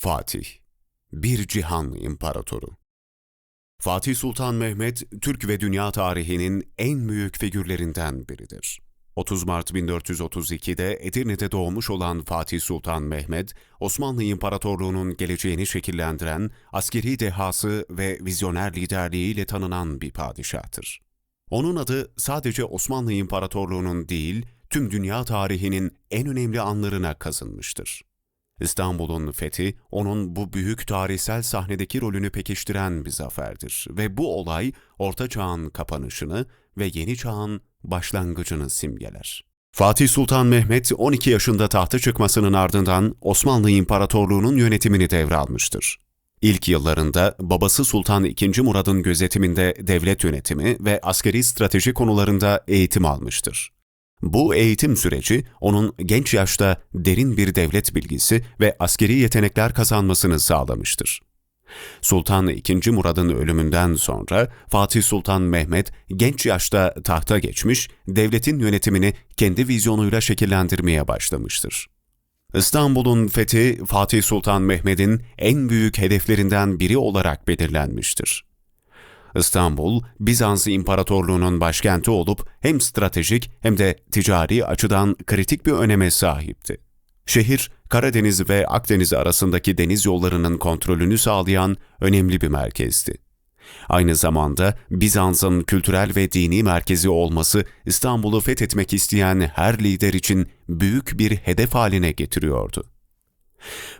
Fatih, bir cihan imparatoru. Fatih Sultan Mehmet, Türk ve dünya tarihinin en büyük figürlerinden biridir. 30 Mart 1432'de Edirne'de doğmuş olan Fatih Sultan Mehmet, Osmanlı İmparatorluğu'nun geleceğini şekillendiren, askeri dehası ve vizyoner liderliğiyle tanınan bir padişahtır. Onun adı sadece Osmanlı İmparatorluğu'nun değil, tüm dünya tarihinin en önemli anlarına kazınmıştır. İstanbul'un fethi, onun bu büyük tarihsel sahnedeki rolünü pekiştiren bir zaferdir ve bu olay Orta Çağ'ın kapanışını ve Yeni Çağ'ın başlangıcını simgeler. Fatih Sultan Mehmet 12 yaşında tahta çıkmasının ardından Osmanlı İmparatorluğu'nun yönetimini devralmıştır. İlk yıllarında babası Sultan II. Murad'ın gözetiminde devlet yönetimi ve askeri strateji konularında eğitim almıştır. Bu eğitim süreci onun genç yaşta derin bir devlet bilgisi ve askeri yetenekler kazanmasını sağlamıştır. Sultan II. Murad'ın ölümünden sonra Fatih Sultan Mehmet genç yaşta tahta geçmiş, devletin yönetimini kendi vizyonuyla şekillendirmeye başlamıştır. İstanbul'un fethi Fatih Sultan Mehmet'in en büyük hedeflerinden biri olarak belirlenmiştir. İstanbul, Bizans İmparatorluğu'nun başkenti olup hem stratejik hem de ticari açıdan kritik bir öneme sahipti. Şehir, Karadeniz ve Akdeniz arasındaki deniz yollarının kontrolünü sağlayan önemli bir merkezdi. Aynı zamanda Bizans'ın kültürel ve dini merkezi olması İstanbul'u fethetmek isteyen her lider için büyük bir hedef haline getiriyordu.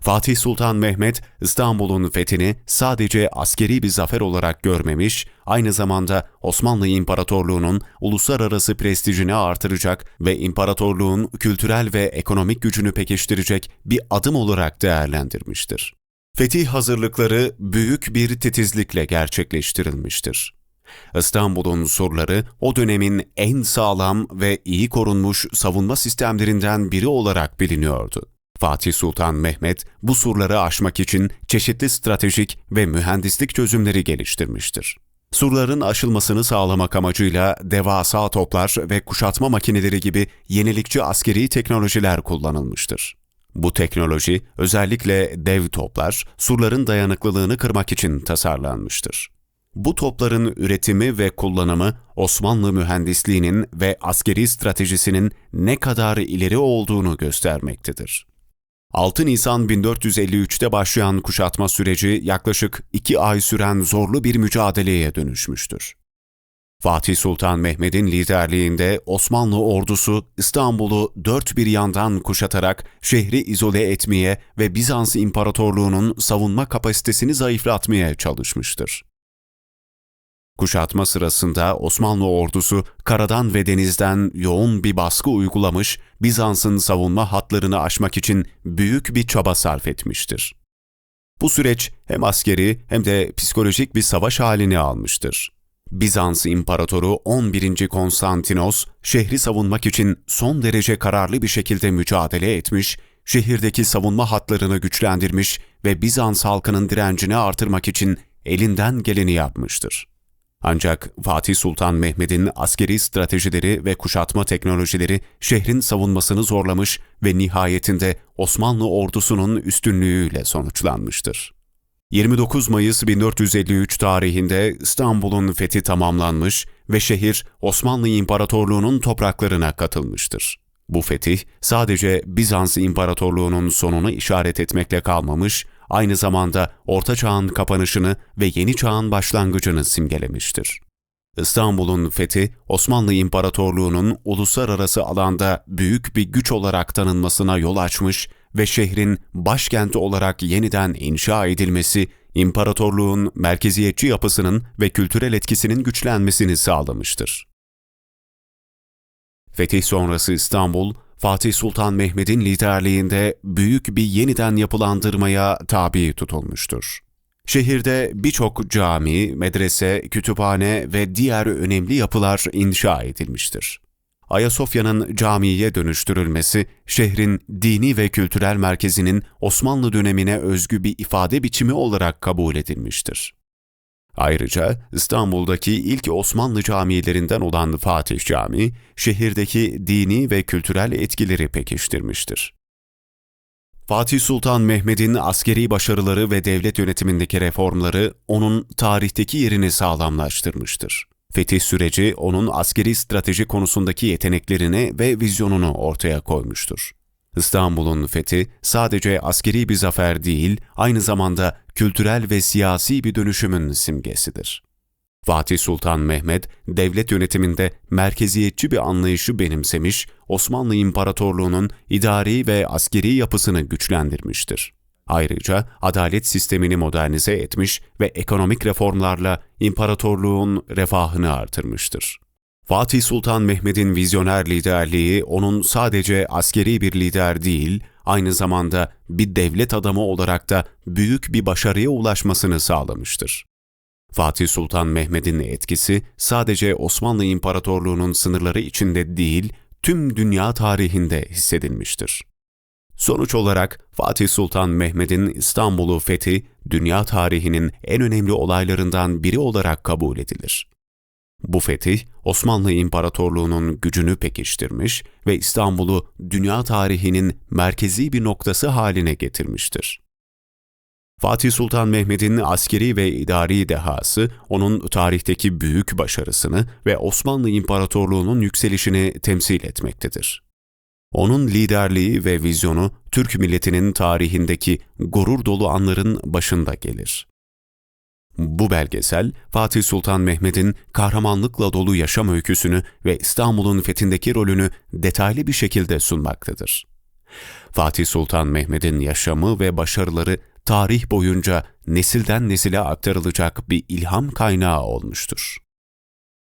Fatih Sultan Mehmet, İstanbul'un fethini sadece askeri bir zafer olarak görmemiş, aynı zamanda Osmanlı İmparatorluğu'nun uluslararası prestijini artıracak ve imparatorluğun kültürel ve ekonomik gücünü pekiştirecek bir adım olarak değerlendirmiştir. Fetih hazırlıkları büyük bir titizlikle gerçekleştirilmiştir. İstanbul'un surları o dönemin en sağlam ve iyi korunmuş savunma sistemlerinden biri olarak biliniyordu. Fatih Sultan Mehmet bu surları aşmak için çeşitli stratejik ve mühendislik çözümleri geliştirmiştir. Surların aşılmasını sağlamak amacıyla devasa toplar ve kuşatma makineleri gibi yenilikçi askeri teknolojiler kullanılmıştır. Bu teknoloji özellikle dev toplar, surların dayanıklılığını kırmak için tasarlanmıştır. Bu topların üretimi ve kullanımı Osmanlı mühendisliğinin ve askeri stratejisinin ne kadar ileri olduğunu göstermektedir. 6 Nisan 1453'te başlayan kuşatma süreci yaklaşık 2 ay süren zorlu bir mücadeleye dönüşmüştür. Fatih Sultan Mehmet'in liderliğinde Osmanlı ordusu İstanbul'u dört bir yandan kuşatarak şehri izole etmeye ve Bizans İmparatorluğu'nun savunma kapasitesini zayıflatmaya çalışmıştır. Kuşatma sırasında Osmanlı ordusu karadan ve denizden yoğun bir baskı uygulamış, Bizans'ın savunma hatlarını aşmak için büyük bir çaba sarf etmiştir. Bu süreç hem askeri hem de psikolojik bir savaş halini almıştır. Bizans İmparatoru 11. Konstantinos, şehri savunmak için son derece kararlı bir şekilde mücadele etmiş, şehirdeki savunma hatlarını güçlendirmiş ve Bizans halkının direncini artırmak için elinden geleni yapmıştır. Ancak Fatih Sultan Mehmet'in askeri stratejileri ve kuşatma teknolojileri şehrin savunmasını zorlamış ve nihayetinde Osmanlı ordusunun üstünlüğüyle sonuçlanmıştır. 29 Mayıs 1453 tarihinde İstanbul'un fethi tamamlanmış ve şehir Osmanlı İmparatorluğu'nun topraklarına katılmıştır. Bu fetih sadece Bizans İmparatorluğu'nun sonunu işaret etmekle kalmamış, aynı zamanda Orta Çağ'ın kapanışını ve Yeni Çağ'ın başlangıcını simgelemiştir. İstanbul'un fethi, Osmanlı İmparatorluğu'nun uluslararası alanda büyük bir güç olarak tanınmasına yol açmış ve şehrin başkenti olarak yeniden inşa edilmesi, imparatorluğun merkeziyetçi yapısının ve kültürel etkisinin güçlenmesini sağlamıştır. Fetih sonrası İstanbul, Fatih Sultan Mehmet'in liderliğinde büyük bir yeniden yapılandırmaya tabi tutulmuştur. Şehirde birçok cami, medrese, kütüphane ve diğer önemli yapılar inşa edilmiştir. Ayasofya'nın camiye dönüştürülmesi, şehrin dini ve kültürel merkezinin Osmanlı dönemine özgü bir ifade biçimi olarak kabul edilmiştir. Ayrıca İstanbul'daki ilk Osmanlı camilerinden olan Fatih Camii, şehirdeki dini ve kültürel etkileri pekiştirmiştir. Fatih Sultan Mehmet'in askeri başarıları ve devlet yönetimindeki reformları onun tarihteki yerini sağlamlaştırmıştır. Fetih süreci onun askeri strateji konusundaki yeteneklerini ve vizyonunu ortaya koymuştur. İstanbul'un fethi sadece askeri bir zafer değil, aynı zamanda kültürel ve siyasi bir dönüşümün simgesidir. Fatih Sultan Mehmet, devlet yönetiminde merkeziyetçi bir anlayışı benimsemiş, Osmanlı İmparatorluğu'nun idari ve askeri yapısını güçlendirmiştir. Ayrıca adalet sistemini modernize etmiş ve ekonomik reformlarla imparatorluğun refahını artırmıştır. Fatih Sultan Mehmet'in vizyoner liderliği onun sadece askeri bir lider değil, aynı zamanda bir devlet adamı olarak da büyük bir başarıya ulaşmasını sağlamıştır. Fatih Sultan Mehmet'in etkisi sadece Osmanlı İmparatorluğu'nun sınırları içinde değil, tüm dünya tarihinde hissedilmiştir. Sonuç olarak Fatih Sultan Mehmet'in İstanbul'u fethi, dünya tarihinin en önemli olaylarından biri olarak kabul edilir. Bu fetih, Osmanlı İmparatorluğu'nun gücünü pekiştirmiş ve İstanbul'u dünya tarihinin merkezi bir noktası haline getirmiştir. Fatih Sultan Mehmet'in askeri ve idari dehası, onun tarihteki büyük başarısını ve Osmanlı İmparatorluğu'nun yükselişini temsil etmektedir. Onun liderliği ve vizyonu Türk milletinin tarihindeki gurur dolu anların başında gelir. Bu belgesel, Fatih Sultan Mehmet'in kahramanlıkla dolu yaşam öyküsünü ve İstanbul'un fethindeki rolünü detaylı bir şekilde sunmaktadır. Fatih Sultan Mehmet'in yaşamı ve başarıları tarih boyunca nesilden nesile aktarılacak bir ilham kaynağı olmuştur.